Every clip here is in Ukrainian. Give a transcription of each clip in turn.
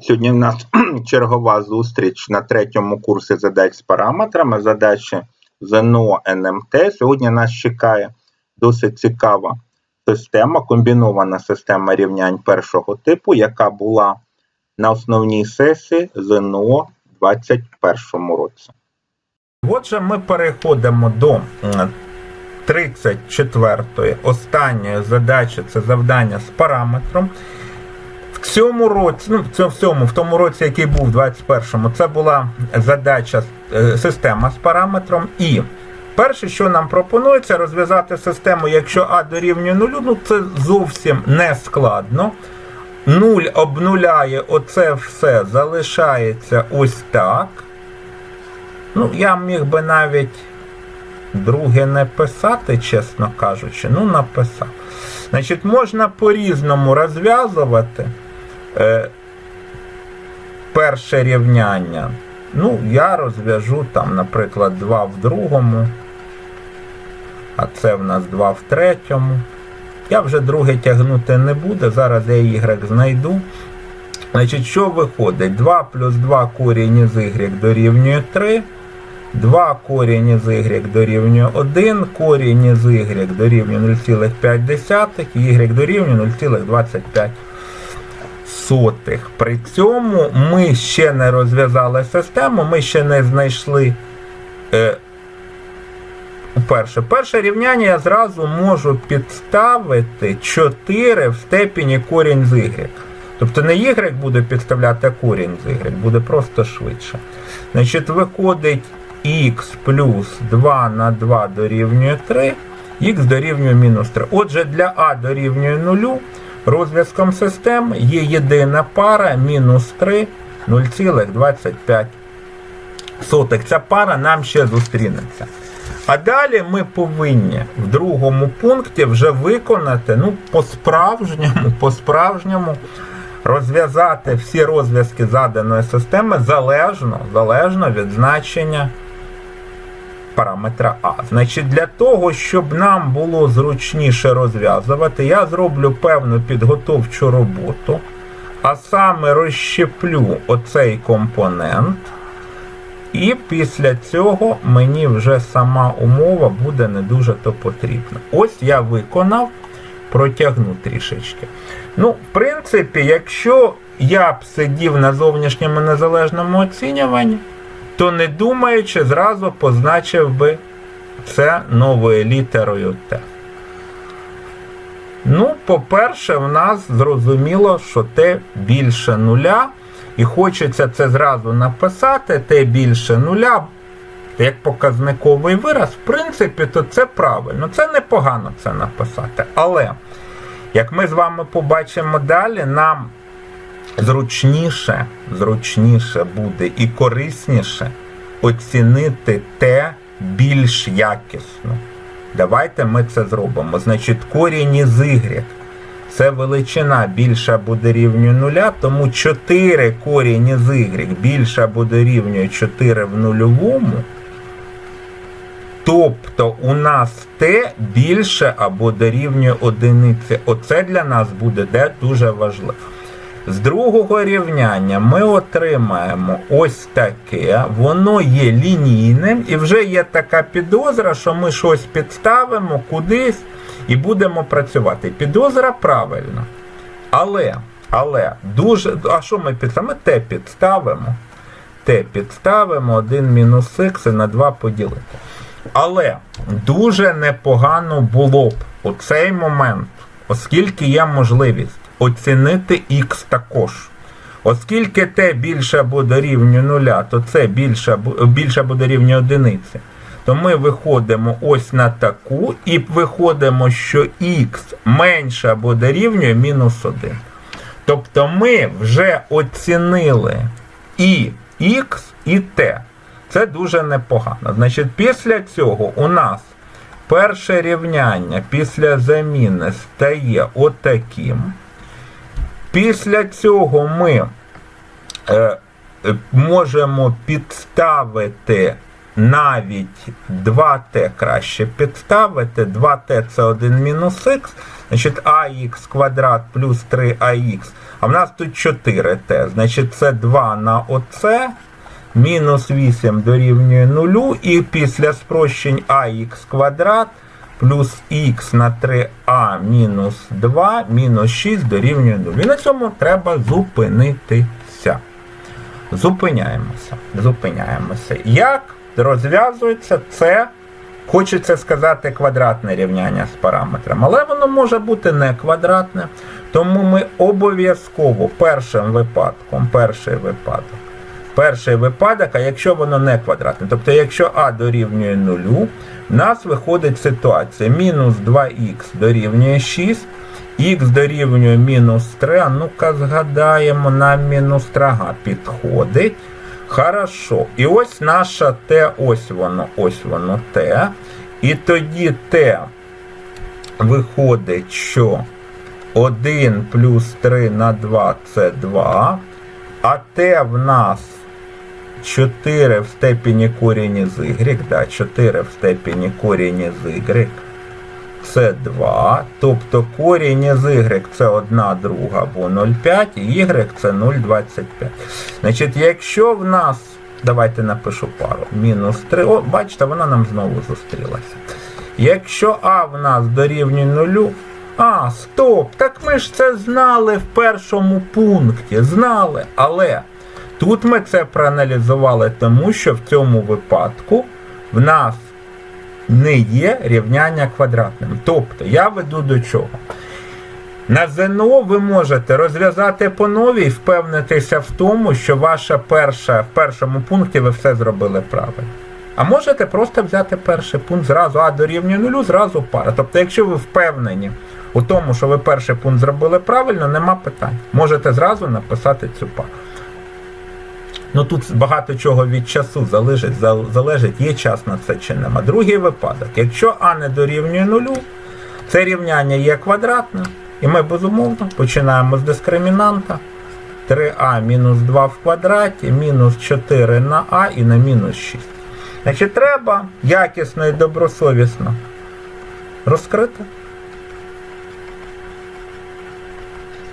Сьогодні в нас чергова зустріч на третьому курсі задач з параметрами, задачі ЗНО НМТ. Сьогодні нас чекає досить цікава система, комбінована система рівнянь першого типу, яка була на основній сесії ЗНО у 2021 році. Отже, ми переходимо до 34-ї останньої задачі це завдання з параметром. Цьому році, ну в цьому, в тому році, який був в 21-му, це була задача е, система з параметром. І перше, що нам пропонується, розв'язати систему, якщо А дорівнює нулю, ну це зовсім не складно. Нуль обнуляє оце все, залишається ось так. Ну, я міг би навіть друге не писати, чесно кажучи. Ну, написав. Значить, можна по-різному розв'язувати е, перше рівняння. Ну, я розв'яжу там, наприклад, 2 в другому, а це в нас 2 в третьому. Я вже друге тягнути не буду, зараз я y знайду. Значить, що виходить? 2 плюс 2 корінь із y дорівнює 3. 2 корінь із y дорівнює 1, корінь із y дорівнює 0,5, і y дорівнює 0,25. При цьому ми ще не розв'язали систему, ми ще не знайшли е, перше. Перше рівняння я зразу можу підставити 4 в степені корінь з y. Тобто не y буде підставляти а корінь з y, буде просто швидше. Значить, виходить х плюс 2 на 2 дорівнює 3, х дорівнює мінус 3. Отже, для А дорівнює 0, розв'язком систем є єдина пара мінус 3 0,25. Ця пара нам ще зустрінеться. А далі ми повинні в другому пункті вже виконати, ну, по-справжньому, по-справжньому розв'язати всі розв'язки заданої системи залежно, залежно від значення параметра А. Значить, для того, щоб нам було зручніше розв'язувати, я зроблю певну підготовчу роботу, а саме розщеплю оцей компонент. І після цього мені вже сама умова буде не дуже то потрібна. Ось я виконав, протягну трішечки. Ну, в принципі, якщо я б сидів на зовнішньому незалежному оцінюванні, то не думаючи, зразу позначив би це новою літерою Т. Ну, по-перше, в нас зрозуміло, що Т більше нуля. І хочеться це зразу написати, Т більше нуля, як показниковий вираз, в принципі, то це правильно. Це непогано це написати. Але, як ми з вами побачимо далі, нам зручніше, зручніше буде і корисніше оцінити те більш якісно. Давайте ми це зробимо. Значить, корінь із y. Це величина більша буде рівню нуля, тому 4 корінь із y більша буде рівнює 4 в нульовому. Тобто у нас t більше або дорівнює одиниці. Оце для нас буде де дуже важливо. З другого рівняння ми отримаємо ось таке, воно є лінійним, і вже є така підозра, що ми щось підставимо кудись і будемо працювати. Підозра правильна. Але, але, дуже. А що ми підставимо? Ми те підставимо. Те підставимо 1 мінус х на 2 поділити. Але дуже непогано було б у цей момент, оскільки є можливість оцінити х також. Оскільки t більше буде рівню нуля, то це більше, більше буде рівню одиниці. То ми виходимо ось на таку і виходимо, що х менше буде рівнює мінус 1. Тобто ми вже оцінили і х, і t. Це дуже непогано. Значить, після цього у нас перше рівняння після заміни стає отаким. Після цього ми е, можемо підставити навіть 2t краще підставити. 2t це 1 мінус х. Значить, АХ квадрат плюс 3АХ. А в нас тут 4Т. Значить, це 2 на оце. Мінус 8 дорівнює 0. І після спрощень АХ квадрат плюс х на 3а мінус 2 мінус 6 дорівнює 0. І на цьому треба зупинитися. Зупиняємося. Зупиняємося. Як розв'язується це, хочеться сказати, квадратне рівняння з параметрами, але воно може бути не квадратне. Тому ми обов'язково першим випадком, перший випадок, перший випадок, а якщо воно не квадратне, тобто якщо а дорівнює 0, в нас виходить ситуація мінус 2х дорівнює 6, х дорівнює мінус 3, а ну-ка згадаємо, нам мінус 3 ага, підходить. Хорошо. І ось наша Т, ось воно, ось воно Т. І тоді Т виходить, що 1 плюс 3 на 2 це 2. А Т в нас 4 в степені корінь з y, да, 4 в степені корінь з y. Це 2. Тобто корінь з y це 1 друга або 0,5, і y це 0,25. Значить, якщо в нас, давайте напишу пару, мінус 3, о, бачите, вона нам знову зустрілася. Якщо А в нас дорівнює 0, а, стоп! Так ми ж це знали в першому пункті. Знали. Але тут ми це проаналізували, тому що в цьому випадку в нас не є рівняння квадратним. Тобто, я веду до чого? На ЗНО ви можете розв'язати по новій і впевнитися в тому, що ваша перша в першому пункті ви все зробили правильно. А можете просто взяти перший пункт зразу А дорівнює нулю, зразу пара. Тобто, якщо ви впевнені у тому, що ви перший пункт зробили правильно, нема питань. Можете зразу написати цю пару. Ну тут багато чого від часу залежить, залежить, є час на це чи нема. Другий випадок. Якщо А не дорівнює нулю, це рівняння є квадратним. І ми безумовно починаємо з дискримінанта. 3а мінус 2 в квадраті, мінус 4 на А і на мінус 6. Значить, треба якісно і добросовісно розкрити.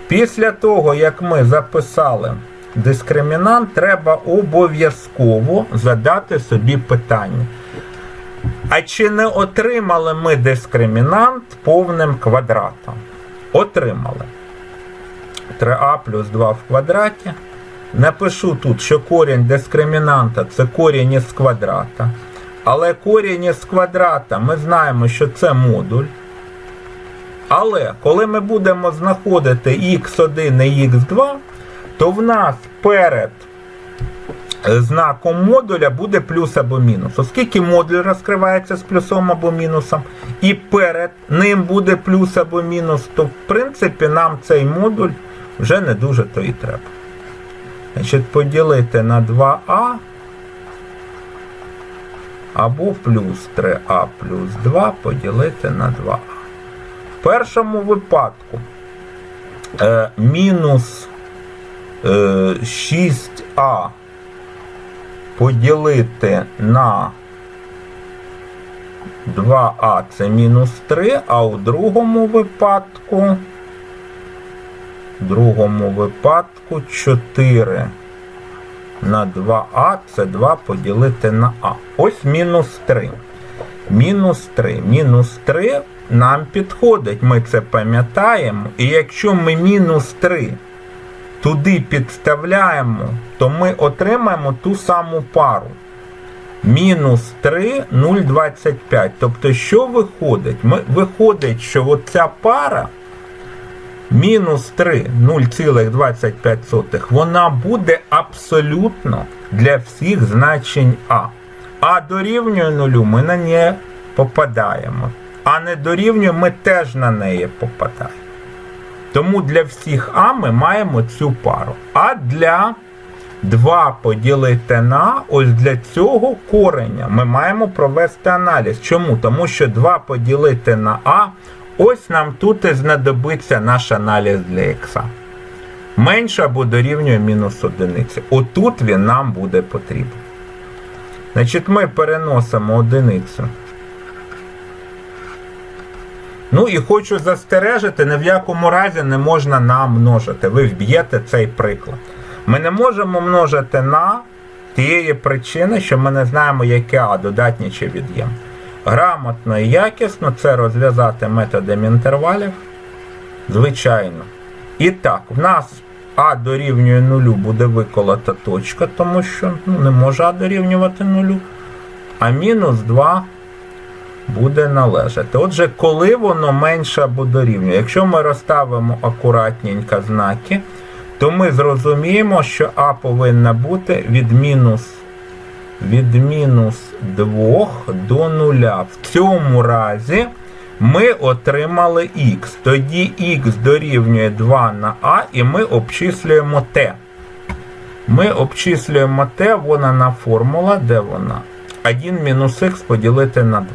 Після того, як ми записали дискримінант, треба обов'язково задати собі питання. А чи не отримали ми дискримінант повним квадратом? Отримали. 3а плюс 2 в квадраті. Напишу тут, що корінь дискримінанта це корінь із квадрата. Але корінь із квадрата ми знаємо, що це модуль. Але коли ми будемо знаходити x1 і x2, то в нас перед знаком модуля буде плюс або мінус. Оскільки модуль розкривається з плюсом або мінусом, і перед ним буде плюс або мінус, то в принципі нам цей модуль вже не дуже то і треба. Значить, поділити на 2а або плюс 3а плюс 2 поділити на 2а. В першому випадку е, мінус 6а поділити на 2а це мінус 3, а у другому випадку в другому випадку 4 на 2а це 2 поділити на А. Ось мінус 3. Мінус 3. Мінус 3 нам підходить, ми це пам'ятаємо. І якщо ми мінус 3 туди підставляємо, то ми отримаємо ту саму пару. Мінус 3, 0,25. Тобто, що виходить? Ми, Виходить, що оця пара мінус 3, 0,25, вона буде абсолютно для всіх значень А. А дорівнює нулю ми на неї попадаємо. А не дорівнює, ми теж на неї попадаємо. Тому для всіх А ми маємо цю пару. А для 2 поділити на ось для цього кореня ми маємо провести аналіз. Чому? Тому що 2 поділити на А, ось нам тут і знадобиться наш аналіз для х. Менше або дорівнює мінус одиниці. Отут він нам буде потрібен. Значить, ми переносимо одиницю Ну і хочу застережити, ні в якому разі не можна на множити. Ви вб'єте цей приклад. Ми не можемо множити на тієї причини, що ми не знаємо, яке А додатнє чи від'єм. Грамотно і якісно це розв'язати методом інтервалів. Звичайно. І так, в нас А дорівнює нулю буде виколота точка, тому що ну, не може А дорівнювати нулю. А мінус 2 буде належати. Отже, коли воно менше або дорівнює, якщо ми розставимо акуратненько знаки, то ми зрозуміємо, що А повинна бути від мінус, від мінус 2 до 0. В цьому разі ми отримали х. Тоді х дорівнює 2 на А, і ми обчислюємо t. Ми обчислюємо t, вона на формула, де вона? 1 мінус х поділити на 2.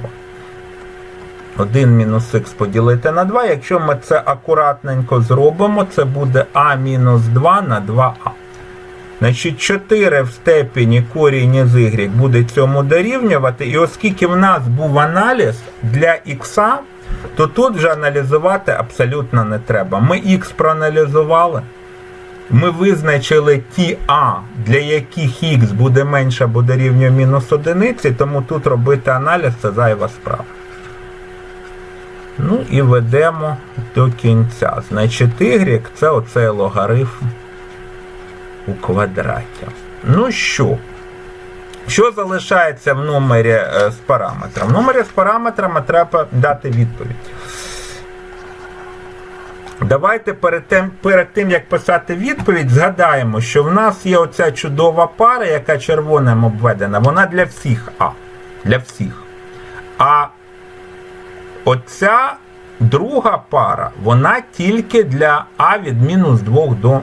1 мінус х поділити на 2. Якщо ми це акуратненько зробимо, це буде а мінус 2 на 2а. Значить, 4 в степені корінь із y буде цьому дорівнювати. І оскільки в нас був аналіз для х, то тут вже аналізувати абсолютно не треба. Ми х проаналізували. Ми визначили ті А, для яких х буде менше або дорівнює мінус одиниці, тому тут робити аналіз це зайва справа. Ну і ведемо до кінця. Значить, y це оцей логарифм у квадраті. Ну що? Що залишається в номері е, з параметром? В номері з параметрами треба дати відповідь. Давайте перед тим, перед тим, як писати відповідь, згадаємо, що в нас є оця чудова пара, яка червоним обведена, вона для всіх А. Для всіх. А оця друга пара, вона тільки для А від мінус 2 до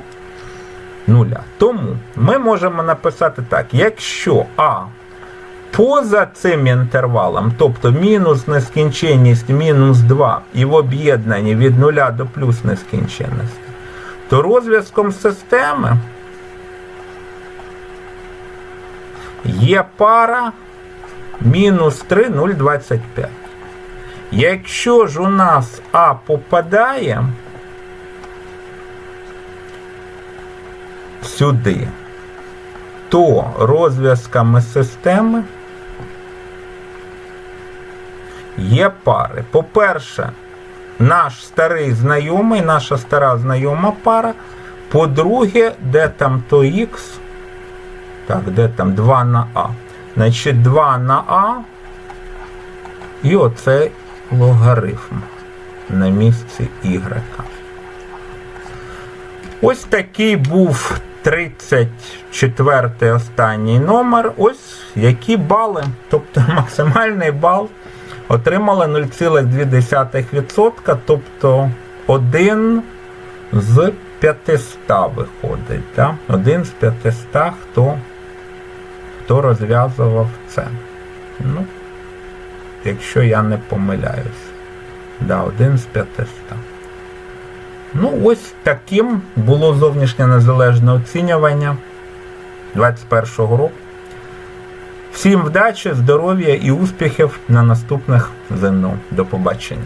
0. Тому ми можемо написати так: якщо А поза цим інтервалом, тобто мінус нескінченність мінус 2 і в об'єднанні від 0 до плюс нескінченності, то розв'язком системи є пара мінус 3, 0,25. Якщо ж у нас А попадає сюди, то розв'язками системи є пари. По-перше, наш старий знайомий, наша стара знайома пара. По-друге, де там то Х? Так, де там 2 на А? Значить, 2 на А. І оцей логарифм на місці Y. Ось такий був 34 останній номер. Ось які бали. Тобто максимальний бал отримали 0,2%, тобто 1 з 500 виходить. Да? Один з 500, хто, хто розв'язував це. Ну, якщо я не помиляюсь. Да, один з 500. Ну, ось таким було зовнішнє незалежне оцінювання 2021 року. Всім вдачі, здоров'я і успіхів на наступних ЗНО. До побачення.